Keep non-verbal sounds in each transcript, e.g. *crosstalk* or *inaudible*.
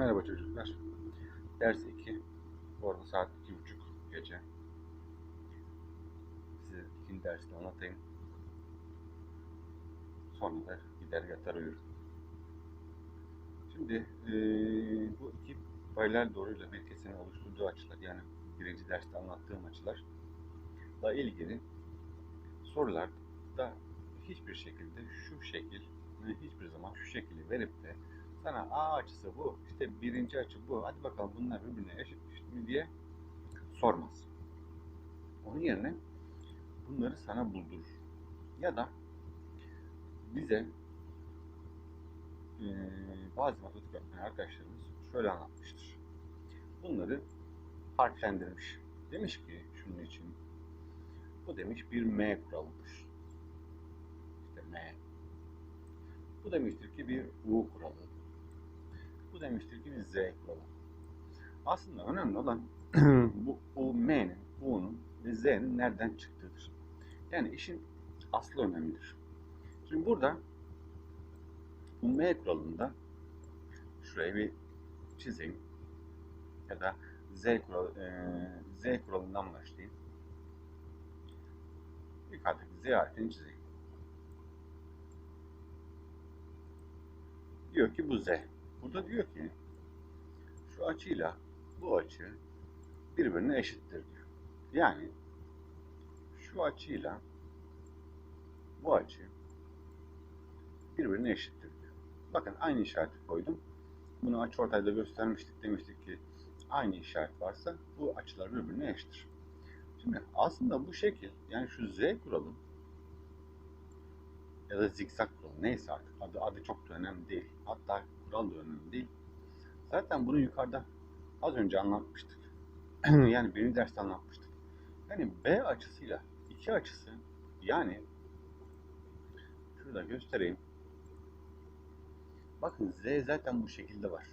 Merhaba çocuklar. Ders 2. Bu arada saat 2.30 gece. Size ikinci dersini anlatayım. Sonra da gider yatar uyurum. Şimdi eee, bu iki paralel doğruyla bir kesenin oluşturduğu açılar yani birinci derste anlattığım açılarla ilgili sorularda hiçbir şekilde şu şekil hiçbir zaman şu şekli verip de sana A açısı bu, işte birinci açı bu, hadi bakalım bunlar birbirine eşitmiş mi diye sormaz. Onun yerine bunları sana buldurur. Ya da bize eee, bazı matematik öğretmen arkadaşlarımız şöyle anlatmıştır. Bunları harflendirmiş. Demiş ki şunun için bu demiş bir M kuralıdır. İşte M. Bu demiştir ki bir U kuralı. Bu demiştir ki bir Z kuralı. Aslında önemli olan *clears throat* bu U, M'nin, U'nun ve Z'nin nereden çıktığıdır. Yani işin aslı önemlidir. Şimdi burada bu M kuralında şuraya bir çizeyim. Ya da Z, kural, eee, Z kuralından başlayayım. Yukarıdaki Z harfini çizeyim. Diyor ki bu Z. Burada diyor ki şu açıyla bu açı birbirine eşittir diyor. Yani şu açıyla bu açı birbirine eşittir diyor. Bakın aynı işareti koydum. Bunu açıortayda göstermiştik. Demiştik ki aynı işaret varsa bu açılar birbirine eşittir. Şimdi aslında bu şekil yani şu Z kuralı ya da zikzak kuralı neyse artık adı, adı çok da önemli değil. Hatta kural da önemli değil. Zaten bunu yukarıda az önce anlatmıştık. *clears throat* yani birinci derste anlatmıştık. Yani B açısıyla iki açısı yani şurada göstereyim. Bakın Z zaten bu şekilde var.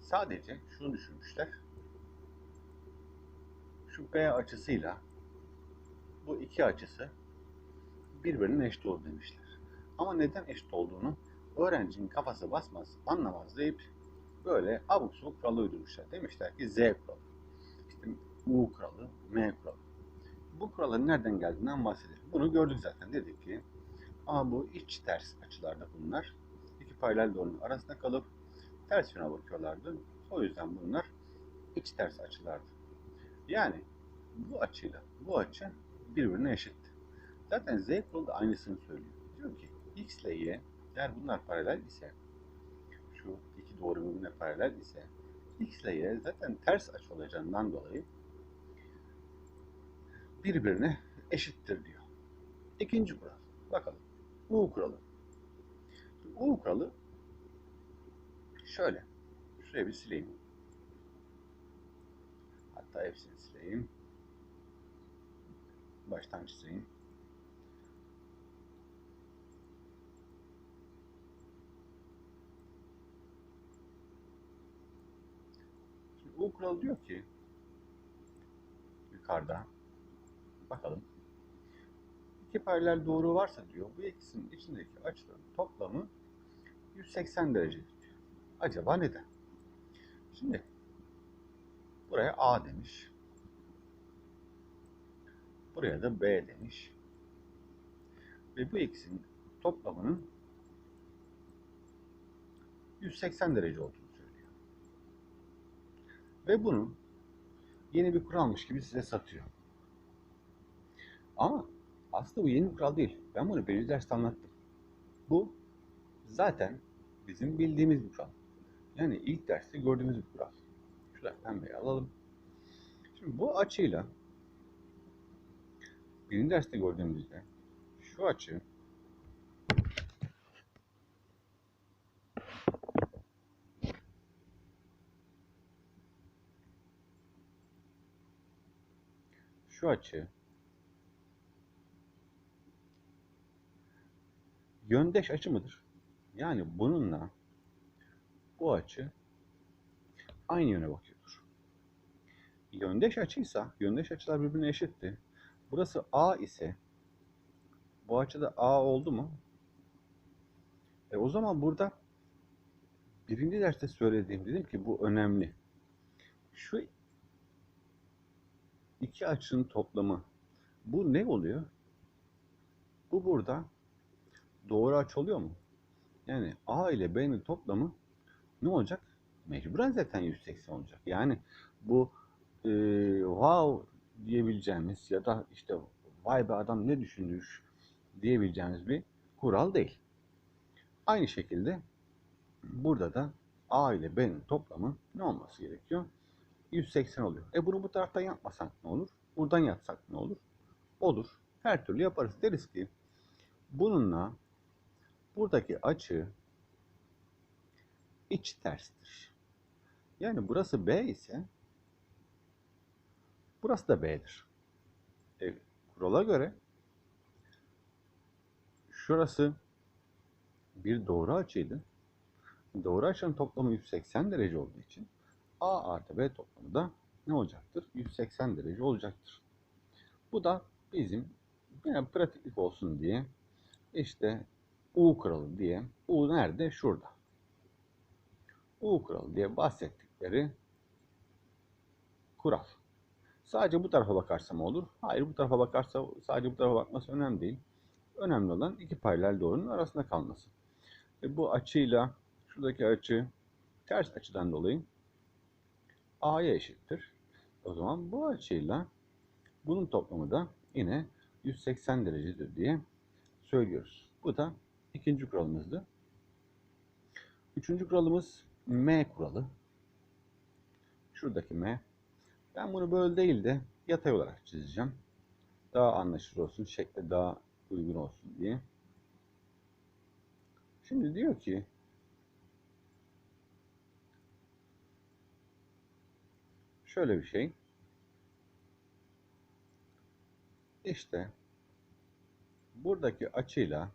Sadece şunu düşünmüşler. Şu B açısıyla bu iki açısı birbirinin eşit olur demişler. Ama neden eşit olduğunu öğrencinin kafası basmaz, anlamaz deyip böyle abuk subuk kuralı uydurmuşlar. Demişler ki Z kuralı, işte U kuralı, M kuralı. Bu kuralın nereden geldiğinden bahsedelim. Bunu gördük zaten. Dedik ki ama bu iç ters açılarda bunlar. İki paralel doğrunun arasında kalıp ters yöne bakıyorlardı. O yüzden bunlar iç ters açılardı. Yani bu açıyla bu açı birbirine eşitti. Zaten Z kuralı da aynısını söylüyor. Diyor ki X ile Y eğer bunlar paralel ise şu iki doğru birbirine paralel ise X ile Y zaten ters açı olacağından dolayı birbirine eşittir diyor. İkinci kural. Bakalım. U kuralı. U kuralı şöyle. Şuraya bir sileyim. Hatta hepsini sileyim. Baştan çizeyim. Kuralı diyor ki yukarıda bakalım. İki paralel doğru varsa diyor bu ikisinin içindeki açıların toplamı 180 derecedir diyor. Acaba neden? Şimdi buraya A demiş. Buraya da B demiş. Ve bu ikisinin toplamının 180 derece olduğunu. Ve bunu yeni bir kuralmış gibi size satıyor. Ama aslında bu yeni bir kural değil. Ben bunu birinci derste anlattım. Bu zaten bizim bildiğimiz bir kural. Yani ilk derste gördüğümüz bir kural. Şurada pembeyi alalım. Şimdi bu açıyla birinci derste gördüğümüzde şu açı şu açı yöndeş açı mıdır? Yani bununla bu açı aynı yöne bakıyordur. Yöndeş açıysa, yöndeş açılar birbirine eşitti. Burası A ise bu açıda A oldu mu? E o zaman burada birinci derste söylediğim dedim ki bu önemli. Şu iki açının toplamı bu ne oluyor? Bu burada doğru açı oluyor mu? Yani A ile B'nin toplamı ne olacak? Mecburen zaten 180 olacak. Yani bu e, wow diyebileceğimiz ya da işte vay be adam ne düşünmüş diyebileceğimiz bir kural değil. Aynı şekilde burada da A ile B'nin toplamı ne olması gerekiyor? 180 oluyor. E bunu bu taraftan yapmasak ne olur? Buradan yapsak ne olur? Olur. Her türlü yaparız. Deriz ki bununla buradaki açı iç terstir. Yani burası B ise burası da B'dir. E, kurala göre şurası bir doğru açıydı. Doğru açının toplamı 180 derece olduğu için A artı B toplamı da ne olacaktır? 180 derece olacaktır. Bu da bizim yine pratiklik olsun diye işte U kuralı diye. U nerede? Şurada. U kuralı diye bahsettikleri kural. Sadece bu tarafa bakarsam olur. Hayır bu tarafa bakarsa sadece bu tarafa bakması önemli değil. Önemli olan iki paralel doğrunun arasında kalması. E bu açıyla şuradaki açı ters açıdan dolayı A'ya eşittir. O zaman bu açıyla bunun toplamı da yine 180 derecedir diye söylüyoruz. Bu da ikinci kuralımızdı. Üçüncü kuralımız M kuralı. Şuradaki M. Ben bunu böyle değil de yatay olarak çizeceğim. Daha anlaşılır olsun, şekle daha uygun olsun diye. Şimdi diyor ki şöyle bir şey. İşte buradaki açıyla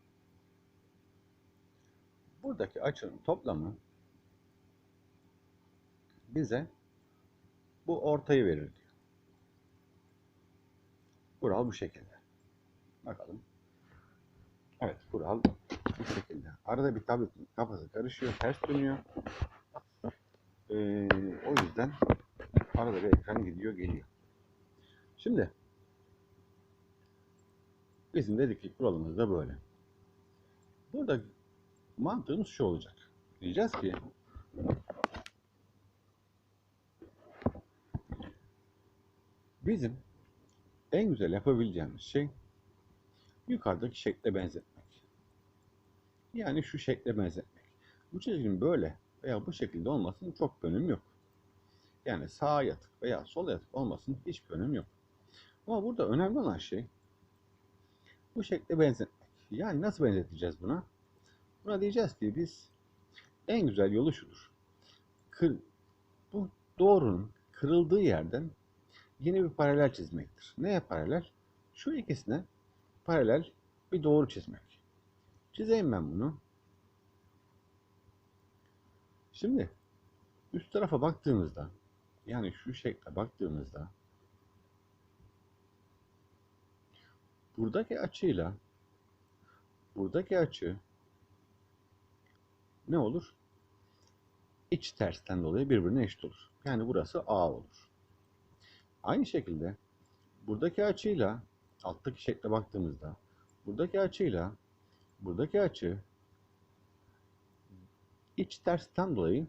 buradaki açının toplamı bize bu ortayı verir diyor. Kural bu şekilde. Bakalım. Evet kural bu şekilde. Arada bir tabletin kafası karışıyor, ters dönüyor. Ee, o yüzden arada bir ekran gidiyor geliyor. Şimdi bizim dedik ki kuralımız da böyle. Burada mantığımız şu olacak. Diyeceğiz ki bizim en güzel yapabileceğimiz şey yukarıdaki şekle benzetmek. Yani şu şekle benzetmek. Bu çizginin böyle veya bu şekilde olmasının çok bir önemi yok. Yani sağa yatık veya sola yatık olmasının hiçbir önemi yok. Ama burada önemli olan şey bu şekle benzetmek. Yani nasıl benzeteceğiz buna? Buna diyeceğiz ki biz en güzel yolu şudur. Kır, bu doğrunun kırıldığı yerden yeni bir paralel çizmektir. Neye paralel? Şu ikisine paralel bir doğru çizmek. Çizeyim ben bunu. Şimdi üst tarafa baktığımızda yani şu şekle baktığımızda buradaki açıyla buradaki açı ne olur? İç tersten dolayı birbirine eşit olur. Yani burası A olur. Aynı şekilde buradaki açıyla alttaki şekle baktığımızda buradaki açıyla buradaki açı iç tersten dolayı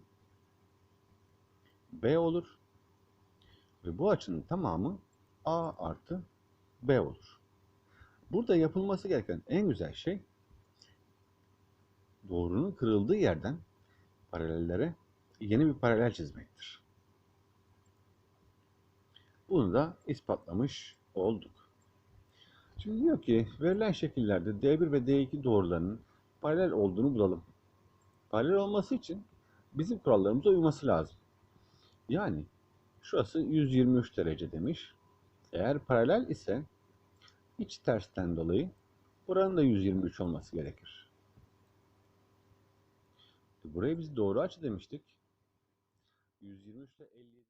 B olur. Ve bu açının tamamı A artı B olur. Burada yapılması gereken en güzel şey doğrunun kırıldığı yerden paralellere yeni bir paralel çizmektir. Bunu da ispatlamış olduk. Şimdi diyor ki verilen şekillerde D1 ve D2 doğrularının paralel olduğunu bulalım. Paralel olması için bizim kurallarımıza uyması lazım. Yani şurası 123 derece demiş. Eğer paralel ise iç tersten dolayı buranın da 123 olması gerekir. Buraya biz doğru açı demiştik. 123 ile 57